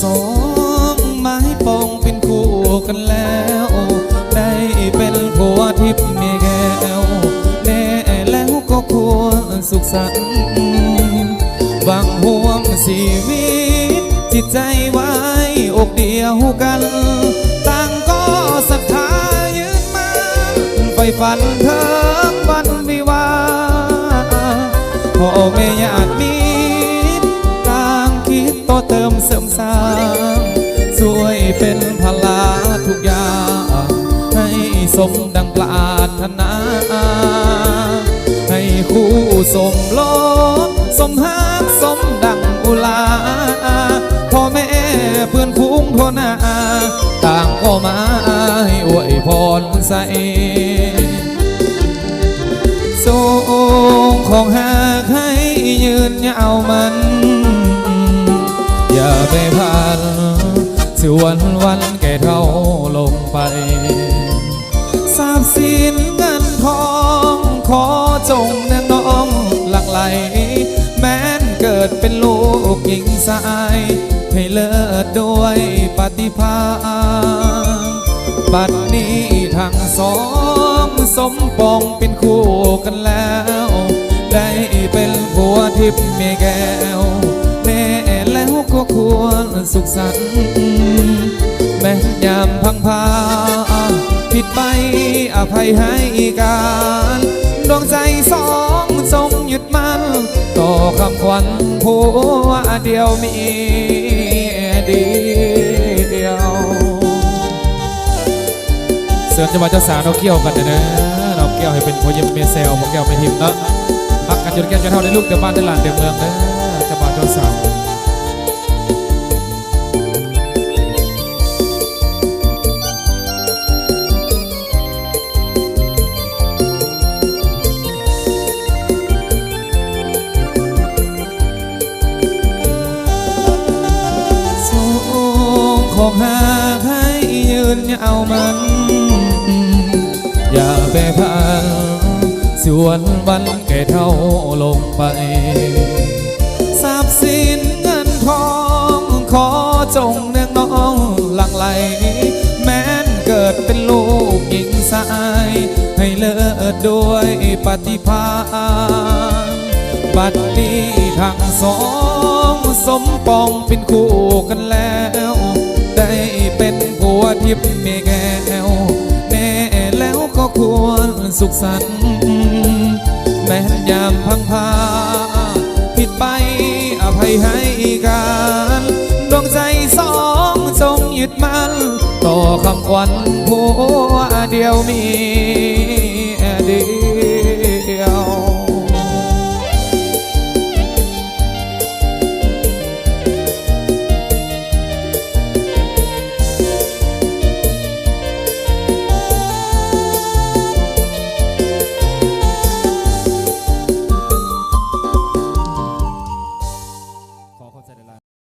สองไม้ปองเป็นคู่กันแล้ว ได้เป็นผัวทิพย์เมีแก้วแน่แล้วก็ควรสุขสันต์วังห่วงชีวิต จิตใจไว้อกเดียวกัน ต่างก็ศรัทธายืนมันไฟฝันเถิงวันวิวาพ่อแม่ญาติ สริมสร้างช่วยเป็นพลาทุกอย่างให้สมดังปรารถนา ให้คู่สมรสสมหักสมดังอุลาพ่อแม่เพื่อนพุงทนาต่างก็มาให้อวยพรใส่สูงของหากให้ยืนยาวมัน ไปพันส่วนวันแก่เท่าลงไปทราบสินเงินทอง ขอจงแนงน้องหลังไหล แม้นเกิดเป็นลูกหญิงสาย ให้เลิศด้วยปฏิภาณบัดนี้ทางสองสมปองเป็นคู่กันแล้ว ได้เป็นผัวทิพย์เมียแก้ว ก็ควรสุขสันต์แม้ยามพังพาผิดไปอภัยให้การดวงใจสองทรงหยุดมัน ต่อคำขวัญผัวเดียวมีเดียว เสริมจังหวะเจ้าสาวเราเกี่ยวกันเด้อเราเกี่ยวให้เป็นโพยมเมเซลมาเกี่ยวไปทิมเนาะพักกันจนแก่จะเท่าในลูกเดือบ้านในหลานเดือเมืองเด้อจังหวะเจ้าสาว ยืนยามัน อย่าไปพันส่วนวันแก่เท่าลงไปทรัพย์สินเงินทองขอจงเนืองน้องหลังไหล แม้นเกิดเป็นลูกหญิงสาย ให้เลิศด้วยปฏิภาณบัดนี้ทางสอง สมปองเป็นคู่กันแล้ว ย์เมีแก้วแน่แล้วก็ควรสุขสันต์แม้ยามพังพา ผิดไปอภัยให้กันดวงใจสองจงยึดมั่นต่อคำขวัญผัวเดียวมี